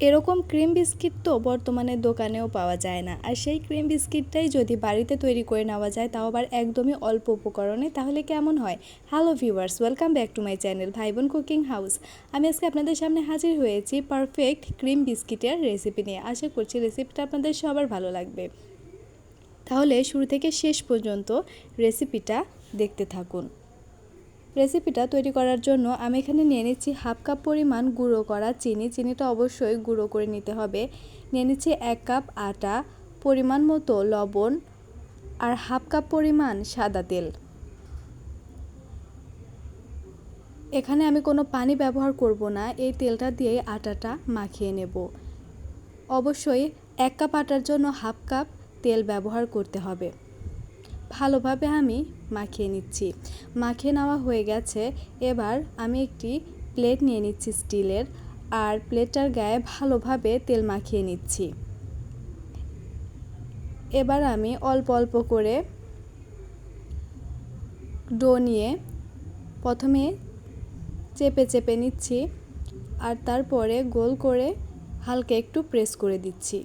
এরকম cream biscuit তো বর্তমানে দোকানেও পাওয়া যায় না। আর সেই ক্রিম বিস্কিটটাই যদি বাড়িতে তৈরি করে নেওয়া যায়, তাও আবার একদমই অল্প উপকরণে, তাহলে কেমন হয়? Hello viewers welcome back to my channel Bhaibon cooking house আমি আজকে আপনাদের সামনে হাজির হয়েছি পারফেক্ট ক্রিম বিস্কিটের রেসিপি নিয়ে। আশা করছি রেসিপিটা আপনাদের সবার ভালো লাগবে। তাহলে শুরু থেকে শেষ পর্যন্ত রেসিপিটা দেখতে থাকুন। রেসিপিটা তৈরি করার জন্য আমি এখানে নিয়ে নিচ্ছি হাফ কাপ পরিমাণ গুঁড়ো করা চিনি। চিনিটা অবশ্যই গুঁড়ো করে নিতে হবে। নিয়ে নিচ্ছি এক কাপ আটা, পরিমাণ মতো লবণ আর হাফ কাপ পরিমাণ সাদা তেল। এখানে আমি কোনো পানি ব্যবহার করব না, এই তেলটা দিয়ে আটাটা মাখিয়ে নেব। অবশ্যই এক কাপ আটার জন্য হাফ কাপ তেল ব্যবহার করতে হবে। ভালোভাবে আমি মাখিয়ে নিচ্ছি। মাখিয়ে নেওয়া হয়ে গেছে। এবার আমি একটি প্লেট নিয়ে নিচ্ছি স্টিলের আর প্লেটটার গায়ে ভালোভাবে তেল মাখিয়ে নিচ্ছি। এবার আমি অল্প অল্প করে ডো নিয়ে প্রথমে চেপে চেপে নিচ্ছি আর তারপরে গোল করে হালকা একটু প্রেস করে দিচ্ছি।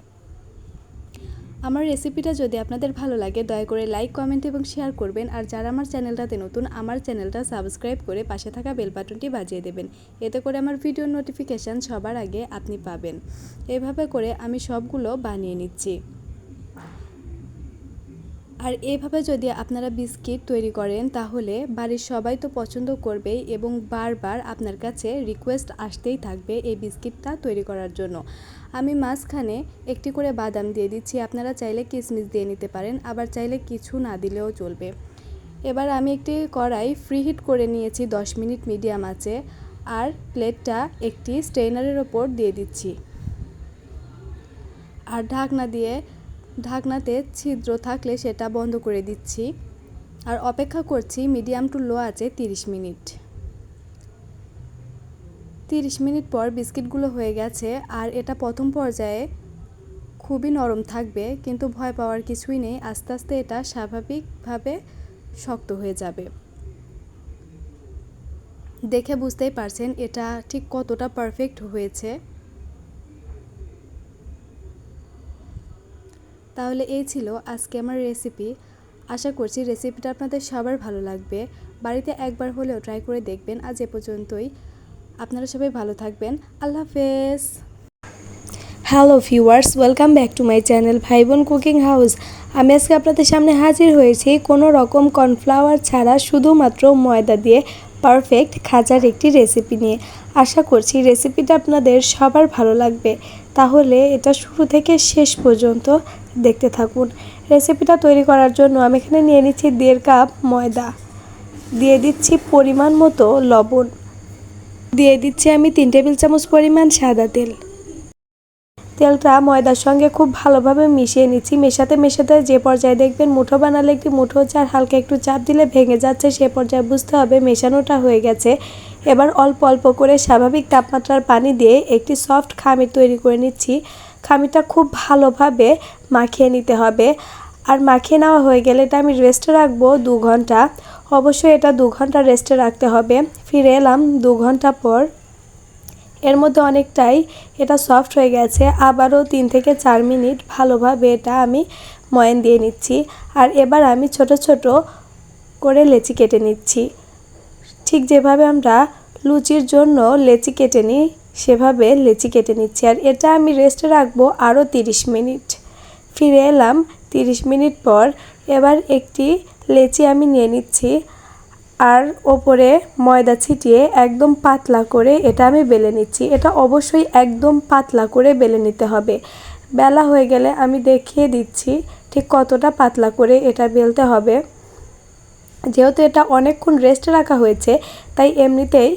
আমার রেসিপিটা যদি আপনাদের ভালো লাগে, দয়া করে লাইক কমেন্ট এবং শেয়ার করবেন। আর যারা আমার চ্যানেলটাতে নতুন, আমার চ্যানেলটা সাবস্ক্রাইব করে পাশে থাকা বেল বাটনটি বাজিয়ে দেবেন। এতে করে আমার ভিডিওর নোটিফিকেশান সবার আগে আপনি পাবেন। এভাবে করে আমি সবগুলো বানিয়ে নিচ্ছি। আর এভাবে যদি আপনারা বিস্কিট তৈরি করেন, তাহলে বাড়ির সবাই তো পছন্দ করবেই এবং বারবার আপনার কাছে রিকোয়েস্ট আসতেই থাকবে এই বিস্কিটটা তৈরি করার জন্য। আমি মাঝখানে একটি করে বাদাম দিয়ে দিচ্ছি, আপনারা চাইলে কিশমিশ দিয়ে নিতে পারেন, আবার চাইলে কিছু না দিলেও চলবে। এবার আমি একটি কড়াই ফ্রি হিট করে নিয়েছি 10 মিনিট মিডিয়াম আছে, আর প্লেটটা একটি স্ট্রেনারের ওপর দিয়ে দিচ্ছি। আর ঢাকনা দিয়ে ঢাকনাতে ছিদ্র থাকলে সেটা বন্ধ করে দিচ্ছি। আর অপেক্ষা করছি মিডিয়াম টু লো আছে 30 মিনিট। 30 মিনিট পর বিস্কিটগুলো হয়ে গেছে আর এটা প্রথম পর্যায়ে খুবই নরম থাকবে, কিন্তু ভয় পাওয়ার কিছুই নেই। আস্তে আস্তে এটা স্বাভাবিকভাবে শক্ত হয়ে যাবে। দেখে বুঝতেই পারছেন এটা ঠিক কতটা পারফেক্ট হয়েছে। তাহলে এই ছিল আজকে আমার রেসিপি আশা করছি রেসিপিটা আপনাদের সবার ভালো লাগবে। বাড়িতে একবার হলেও ট্রাই করে দেখবেন। আজ এ পর্যন্তই। আপনারা সবাই ভালো থাকবেন। আল্লাহ হাফেজ। Hello viewers welcome back to my channel Bhaibon cooking house আমি আজকে আপনাদের সামনে হাজির হয়েছি কোনো রকম কর্নফ্লাওয়ার ছাড়া শুধুমাত্র ময়দা দিয়ে। পারফেক্ট খাজার একটি রেসিপি নিয়ে। আশা করছি রেসিপিটা আপনাদের সবার ভালো লাগবে। তাহলে এটা শুরু থেকে শেষ পর্যন্ত দেখতে থাকুন। রেসিপিটা তৈরি করার জন্য আমি এখানে নিয়ে নিচ্ছি দেড় কাপ ময়দা। দিয়ে দিচ্ছি পরিমাণ মতো লবণ। দিয়ে দিচ্ছি আমি তিন টেবিল চামচ পরিমাণ সাদা তেল। তেলটা ময়দার সঙ্গে খুব ভালোভাবে মিশিয়ে নিচ্ছি। মেশাতে মেশাতে যে পর্যায়ে দেখবেন মুঠো বানালে একটি মুঠো হচ্ছে আর হালকা একটু চাপ দিলে ভেঙে যাচ্ছে, সে পর্যায়ে বুঝতে হবে মেশানোটা হয়ে গেছে। এবার অল্প অল্প করে স্বাভাবিক তাপমাত্রার পানি দিয়ে একটি সফট খামির তৈরি করে নিচ্ছি। খামিটা খুব ভালোভাবে মাখিয়ে নিতে হবে। আর মাখিয়ে নেওয়া হয়ে গেলে এটা আমি রেস্টে রাখব দু ঘণ্টা। অবশ্যই এটা দু ঘণ্টা রেস্টে রাখতে হবে। ফিরে এলাম দু ঘণ্টা পর। এর মধ্যে অনেকটাই এটা সফট হয়ে গেছে। আবারও তিন থেকে চার মিনিট ভালোভাবে এটা আমি ময়ান দিয়ে নিচ্ছি। আর এবার আমি ছোট ছোট করে লেচি কেটে নিচ্ছি। ঠিক যেভাবে আমরা লুচির জন্য লেচি কেটে নিই, সেভাবে লেচি কেটে নিচ্ছি। আর এটা আমি রেস্টে রাখব আরও তিরিশ মিনিট। ফিরে এলাম তিরিশ মিনিট পর এবার একটি লেচি আমি নিয়ে নিচ্ছি। আর ওপরে ময়দা ছিটিয়ে একদম পাতলা করে এটা আমি বেলে নিচ্ছি। এটা অবশ্যই একদম পাতলা করে বেলে নিতে হবে। বেলা হয়ে গেলে আমি দেখিয়ে দিচ্ছি ঠিক কতটা পাতলা করে এটা বেলতে হবে। যেহেতু এটা অনেকক্ষণ রেস্টে রাখা হয়েছে, তাই এমনিতেই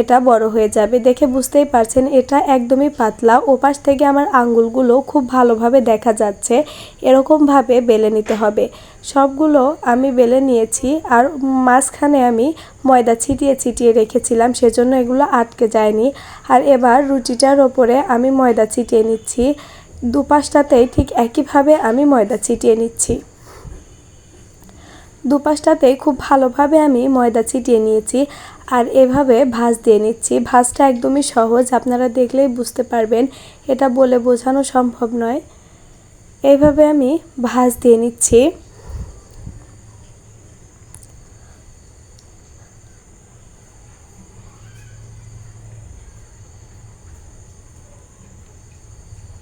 এটা বড় হয়ে যাবে। দেখে বুঝতেই পারছেন, এটা একদমই পাতলা। ওপাশ থেকে আমার আঙ্গুলগুলো খুব ভালোভাবে দেখা যাচ্ছে। এরকমভাবে বেলে নিতে হবে। সবগুলো আমি বেলে নিয়েছি আর মাঝখানে আমি ময়দা ছিটিয়ে ছিটিয়ে রেখেছিলাম, সেজন্য এগুলো আটকে যায়নি। আর এবার রুটিটার ওপরে আমি ময়দা ছিটিয়ে নিচ্ছি। দুপাশটাতেই ঠিক একইভাবে আমি ময়দা ছিটিয়ে নিচ্ছি। দুপাশটাতেই খুব ভালোভাবে আমি ময়দা ছিটিয়ে নিয়েছি আর এভাবে ভাঁজ দিয়ে নিচ্ছি। ভাঁজটা একদমই সহজ, আপনারা দেখলেই বুঝতে পারবেন। এটা বলে বোঝানো সম্ভব নয়। এইভাবে আমি ভাঁজ দিয়ে নিচ্ছি।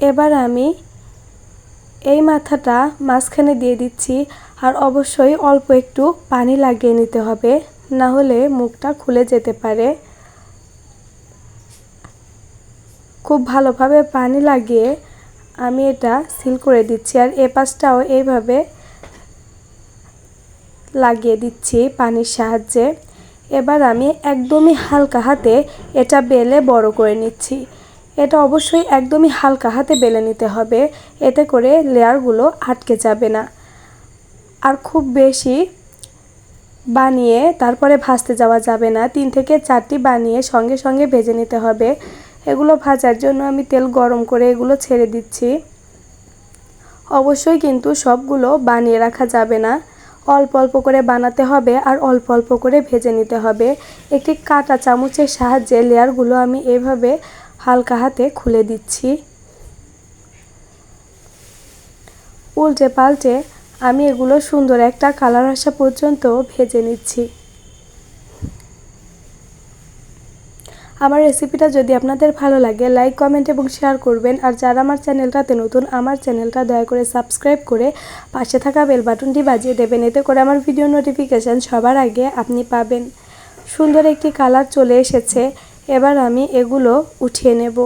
এবার আমি এই মাথাটা মাঝখানে দিয়ে দিচ্ছি আর অবশ্যই অল্প একটু পানি লাগিয়ে নিতে হবে, না হলে মুখটা খুলে যেতে পারে। খুব ভালোভাবে পানি লাগিয়ে আমি এটা সিল করে দিচ্ছি আর এ পাশটাও এইভাবে লাগিয়ে দিচ্ছি পানির সাহায্যে। এবার আমি একদমই হালকা হাতে এটা বেলে বড় করে নিচ্ছি। এটা অবশ্যই একদমই হালকা হাতে বেলে নিতে হবে। এতে করে লেয়ারগুলো আটকে যাবে না। আর খুব বেশি বানিয়ে তারপরে ভাজতে যাওয়া যাবে না। তিন থেকে চারটি বানিয়ে সঙ্গে সঙ্গে ভেজে নিতে হবে। এগুলো ভাজার জন্য আমি তেল গরম করে এগুলো ছেড়ে দিচ্ছি। অবশ্যই কিন্তু সবগুলো বানিয়ে রাখা যাবে না। অল্প অল্প করে বানাতে হবে আর অল্প অল্প করে ভেজে নিতে হবে। একটি কাটা চামচের সাহায্যে লেয়ারগুলো আমি এভাবে হালকা হাতে খুলে দিচ্ছি। উল্টে পাল্টে আমি এগুলো সুন্দর একটা কালার আসা পর্যন্ত ভেজে নিচ্ছি। আমার রেসিপিটা যদি আপনাদের ভালো লাগে লাইক কমেন্ট এবং শেয়ার করবেন। আর যারা আমার চ্যানেলটাতে নতুন, আমার চ্যানেলটা দয়া করে সাবস্ক্রাইব করে পাশে থাকা বেল বাটনটি বাজিয়ে দেবেন। এতে করে আমার ভিডিও নোটিফিকেশান সবার আগে আপনি পাবেন। সুন্দর একটি কালার চলে এসেছে। এবার আমি এগুলো উঠিয়ে নেব।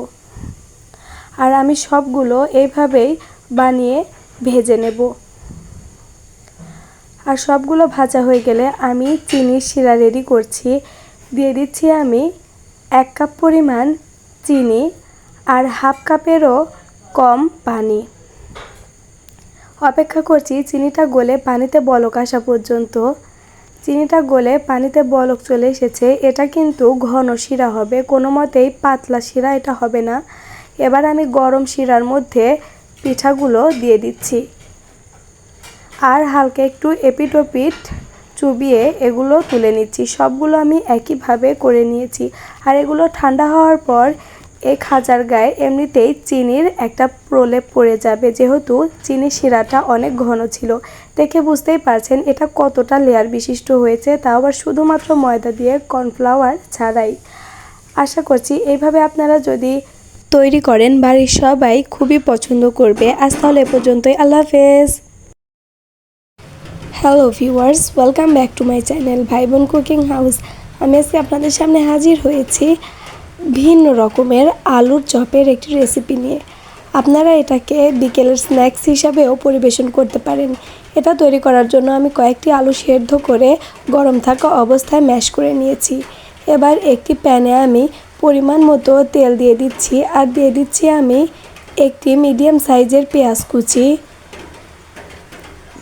আর আমি সবগুলো এইভাবেই বানিয়ে ভেজে নেব। আর সবগুলো ভাজা হয়ে গেলে আমি চিনির শিরা রেডি করছি। দিয়ে দিচ্ছি আমি এক কাপ পরিমাণ চিনি আর হাফ কাপেরও কম পানি। অপেক্ষা করছি চিনিটা গলে পানিতে বলক আসা পর্যন্ত। চিনিটা গলে পানিতে বলক চলে এসেছে। এটা কিন্তু ঘন শিরা হবে। কোনো মতেই পাতলা শিরা এটা হবে না। এবার আমি গরম শিরার মধ্যে পিঠাগুলো দিয়ে দিচ্ছি। আর হালকা একটু এপিটোপিট চুবিয়ে এগুলো তুলে নিচ্ছি। সবগুলো আমি একইভাবে করে নিয়েছি। আর এগুলো ঠান্ডা হওয়ার পর এই খাজার গায়ে এমনিতেই চিনির একটা প্রলেপ পড়ে যাবে। যেহেতু চিনির শিরাটা অনেক ঘন ছিল। দেখে বুঝতেই পারছেন এটা কতটা লেয়ার বিশিষ্ট হয়েছে তাও আবার শুধুমাত্র ময়দা দিয়ে কর্নফ্লাওয়ার ছাড়াই। আশা করছি এইভাবে আপনারা যদি তৈরি করেন, বাড়ির সবাই খুবই পছন্দ করবে। আজ তাহলে এ পর্যন্তই। আল্লাহ হাফেজ। Hello viewers welcome back to my channel Bhai Bon cooking house আমি আজকে আপনাদের সামনে হাজির হয়েছি ভিন্ন রকমের আলুর চপের একটি রেসিপি নিয়ে। আপনারা এটাকে বিকেলের স্ন্যাক্স হিসাবেও পরিবেশন করতে পারেন। এটা তৈরি করার জন্য আমি কয়েকটি আলু সেদ্ধ করে গরম থাকা অবস্থায় ম্যাশ করে নিয়েছি। এবার একটি প্যানে আমি পরিমাণ মতো তেল দিয়ে দিচ্ছি আর দিয়ে দিচ্ছি আমি একটি মিডিয়াম সাইজের পেঁয়াজ কুচি।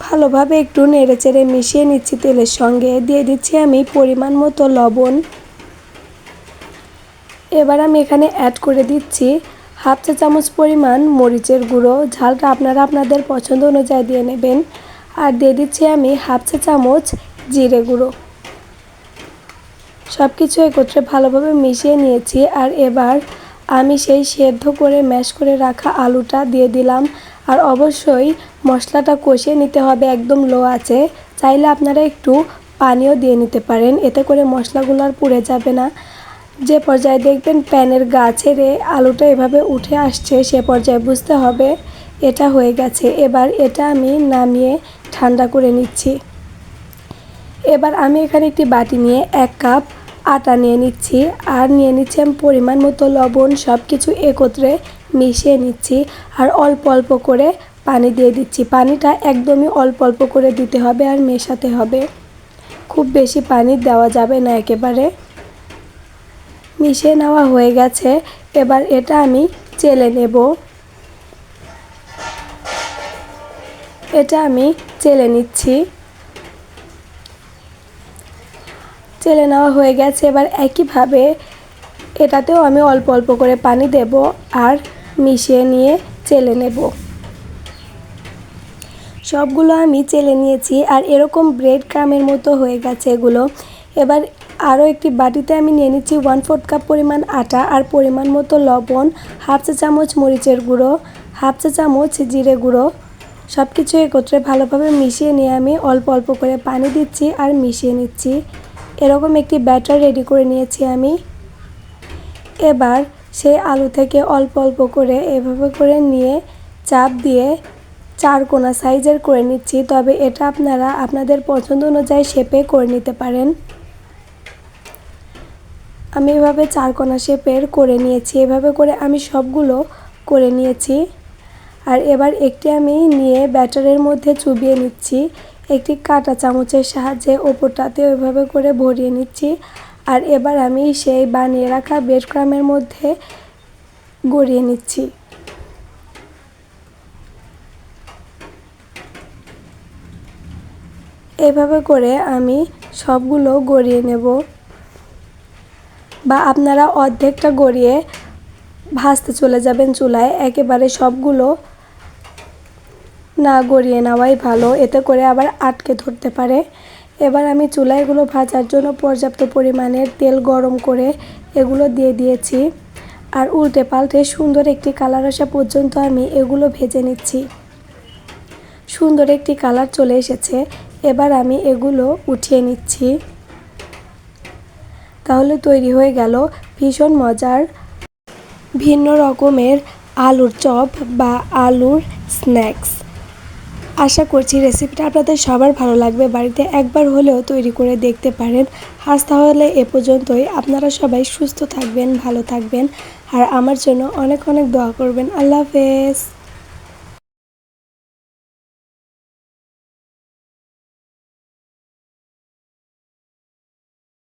ভালোভাবে একটু নেড়ে চেড়ে মিশিয়ে নিচ্ছি তেলের সঙ্গে। দিয়ে দিচ্ছি আমি পরিমাণ মতো লবণ এবার আমি এখানে অ্যাড করে দিচ্ছি হাফ চা চামচ পরিমাণ মরিচের গুঁড়ো। ঝালটা আপনারা আপনাদের পছন্দ অনুযায়ী দিয়ে নেবেন। আর দিয়ে দিচ্ছি আমি হাফ চা চামচ জিরে গুঁড়ো। সব কিছু একত্রে ভালোভাবে মিশিয়ে নিয়েছি। আর এবার আমি সেই সেদ্ধ করে ম্যাশ করে রাখা আলুটা দিয়ে দিলাম। আর অবশ্যই মশলাটা কষিয়ে নিতে হবে, একদম লো আছে। চাইলে আপনারা একটু পানিও দিয়ে নিতে পারেন। এতে করে মশলাগুলো আর পুড়ে যাবে না। যে পর্যায়ে দেখবেন প্যানের গা ছেড়ে আলুটা এভাবে উঠে আসছে, সে পর্যায়ে বুঝতে হবে এটা হয়ে গেছে। এবার এটা আমি নামিয়ে ঠান্ডা করে নিচ্ছি। এবার আমি এখানে একটি বাটি নিয়ে এক কাপ আটা নিয়ে নিচ্ছি আর নিয়ে নিচ্ছি আমি পরিমাণ মতো লবণ সব কিছু একত্রে মিশিয়ে নিচ্ছি আর অল্প অল্প করে পানি দিয়ে দিচ্ছি। পানিটা একদমই অল্প অল্প করে দিতে হবে আর মেশাতে হবে। খুব বেশি পানি দেওয়া যাবে না একেবারে। মিশিয়ে নেওয়া হয়ে গেছে। এবার এটা আমি চেলে নেব। এটা আমি চেলে নিচ্ছি। চেলে নেওয়া হয়ে গেছে। এবার একইভাবে এটাতেও আমি অল্প অল্প করে পানি দেব আর মিশিয়ে নিয়ে চেলে নেব। সবগুলো আমি চেলে নিয়েছি আর এরকম ব্রেড ক্রামের মতো হয়ে গেছে এগুলো। এবার আরও একটি বাটিতে আমি নিয়ে নিচ্ছি ওয়ান ফোর্থ কাপ পরিমাণ আটা আর পরিমাণ মতো লবণ হাফ চা চামচ মরিচের গুঁড়ো হাফ চা চামচ জিরে গুঁড়ো। সব কিছু একত্রে ভালোভাবে মিশিয়ে নিয়ে আমি অল্প অল্প করে পানি দিচ্ছি আর মিশিয়ে নিচ্ছি। এরকম একটি ব্যাটার রেডি করে নিয়েছি আমি। এবার সেই আলু থেকে অল্প অল্প করে এভাবে করে নিয়ে চাপ দিয়ে চার কোনা সাইজের করে নিচ্ছি, তবে এটা আপনারা আপনাদের পছন্দ অনুযায়ী শেপে করে নিতে পারেন। আমি এভাবে চার কোনা শেপের করে নিয়েছি, এভাবে করে আমি সবগুলো করে নিয়েছি। আর এবার একটি আমি নিয়ে ব্যাটারের মধ্যে চুবিয়ে নিচ্ছি। একটি কাঁটা চামচের সাহায্যে ওপরটাতে ওইভাবে করে ভরিয়ে নিচ্ছি। আর এবার আমি সেই বানিয়ে রাখা ব্রেড ক্রামের মধ্যে গড়িয়ে নিচ্ছি। এভাবে করে আমি সবগুলো গড়িয়ে নেব। বা আপনারা অর্ধেকটা গড়িয়ে ভাজতে চলে যাবেন চুলায়, একেবারে সবগুলো না গড়িয়ে নেওয়াই ভালো। এতে করে আবার আটকে ধরতে পারে। এবার আমি চুলাইগুলো ভাজার জন্য পর্যাপ্ত পরিমাণের তেল গরম করে এগুলো দিয়ে দিয়েছি। আর উল্টে পাল্টে সুন্দর একটি কালার আসা পর্যন্ত আমি এগুলো ভেজে নিচ্ছি। সুন্দর একটি কালার চলে এসেছে। এবার আমি এগুলো উঠিয়ে নিচ্ছি। তাহলে তৈরি হয়ে গেল ভীষণ মজার ভিন্ন রকমের আলুর চপ বা আলুর স্ন্যাক্স। আশা করছি রেসিপিটা আপনাদের সবার ভালো লাগবে। বাড়িতে একবার হলেও তৈরি করে দেখতে পারেন। আজ তাহলে এ পর্যন্তই। আপনারা সবাই সুস্থ থাকবেন, ভালো থাকবেন। আর আমার জন্য অনেক অনেক দোয়া করবেন। আল্লাহ হাফেজ।